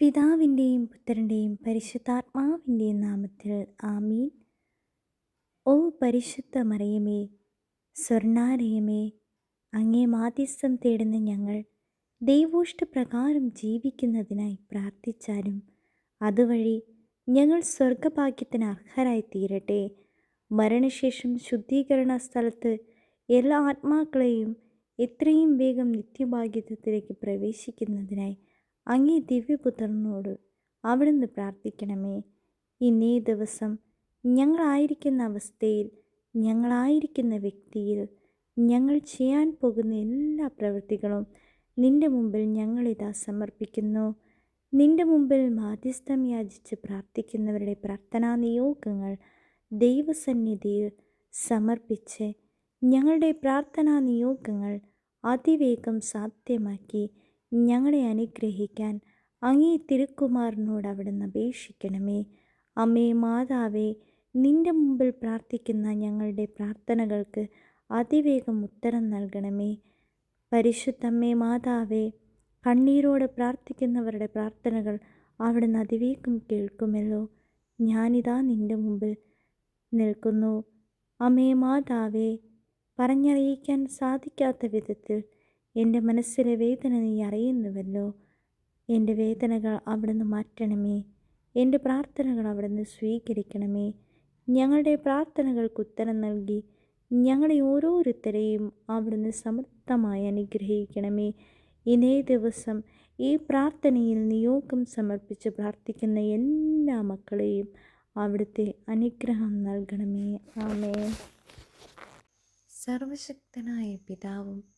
പിതാവിന്റെയും പുത്രന്റെയും പരിശുദ്ധാത്മാവിന്റെയും നാമത്തിൽ ആമീൻ. ഓ പരിശുദ്ധ മറിയമേ സ്വർണാലയമേ അങ്ങേ മാധ്യസ്ഥം തേടുന്ന ഞങ്ങൾ ദൈവോഷ്ടപ്രകാരം ജീവിക്കുന്നതിനായി പ്രാർത്ഥിച്ചാലും അതുവഴി ഞങ്ങൾ സ്വർഗഭാഗ്യത്തിന് അർഹരായി തീരട്ടെ മരണശേഷം ശുദ്ധീകരണ സ്ഥലത്ത് എല്ലാ ആത്മാക്കളെയും എത്രയും വേഗം നിത്യഭാഗ്യത്തിലേക്ക് പ്രവേശിക്കുന്നതിനായി അങ്ങേ ദിവ്യപുത്രനോട് അവിടുന്ന് പ്രാർത്ഥിക്കണമേ. ഇന്നേ ദിവസം ഞങ്ങളായിരിക്കുന്ന അവസ്ഥയിൽ ഞങ്ങളായിരിക്കുന്ന വ്യക്തിയിൽ ഞങ്ങൾ ചെയ്യാൻ പോകുന്ന എല്ലാ പ്രവൃത്തികളും നിന്റെ മുമ്പിൽ ഞങ്ങളിതാ സമർപ്പിക്കുന്നു. നിന്റെ മുമ്പിൽ മാധ്യസ്ഥം യാചിച്ച് പ്രാർത്ഥിക്കുന്നവരുടെ പ്രാർത്ഥനാ നിയോഗങ്ങൾ ദൈവസന്നിധിയിൽ സമർപ്പിച്ച് ഞങ്ങളുടെ പ്രാർത്ഥനാ നിയോഗങ്ങൾ അതിവേഗം സാധ്യമാക്കി ഞങ്ങളെ അനുഗ്രഹിക്കാൻ അങ്ങേ തിരുക്കുമാറിനോട് അവിടുന്ന് അപേക്ഷിക്കണമേ. അമ്മേ മാതാവേ നിന്റെ മുമ്പിൽ പ്രാർത്ഥിക്കുന്ന ഞങ്ങളുടെ പ്രാർത്ഥനകൾക്ക് അതിവേഗം ഉത്തരം നൽകണമേ. പരിശുദ്ധമ്മേ മാതാവേ കണ്ണീരോട് പ്രാർത്ഥിക്കുന്നവരുടെ പ്രാർത്ഥനകൾ അവിടുന്ന് അതിവേഗം കേൾക്കുമല്ലോ. ഞാനിതാ നിന്റെ മുമ്പിൽ നിൽക്കുന്നു. അമ്മേ മാതാവേ പറഞ്ഞറിയിക്കാൻ സാധിക്കാത്ത വിധത്തിൽ എന്റെ മനസ്സിലെ വേദന നീ അറിയുന്നുവല്ലോ. എന്റെ വേദനകൾ അവിടുന്ന് മാറ്റണമേ. എന്റെ പ്രാർത്ഥനകൾ അവിടുന്ന് സ്വീകരിക്കണമേ. ഞങ്ങളുടെ പ്രാർത്ഥനകൾക്ക് ഉത്തരം നൽകി ഞങ്ങളെ ഓരോരുത്തരെയും അവിടുന്ന് സമർത്ഥമായി അനുഗ്രഹിക്കണമേ. ഇതേ ദിവസം ഈ പ്രാർത്ഥനയിൽ നിയോഗം സമർപ്പിച്ച് പ്രാർത്ഥിക്കുന്ന എല്ലാ മക്കളെയും അവിടുത്തെ അനുഗ്രഹം നൽകണമേ. ആമേ സർവശക്തനായ പിതാവും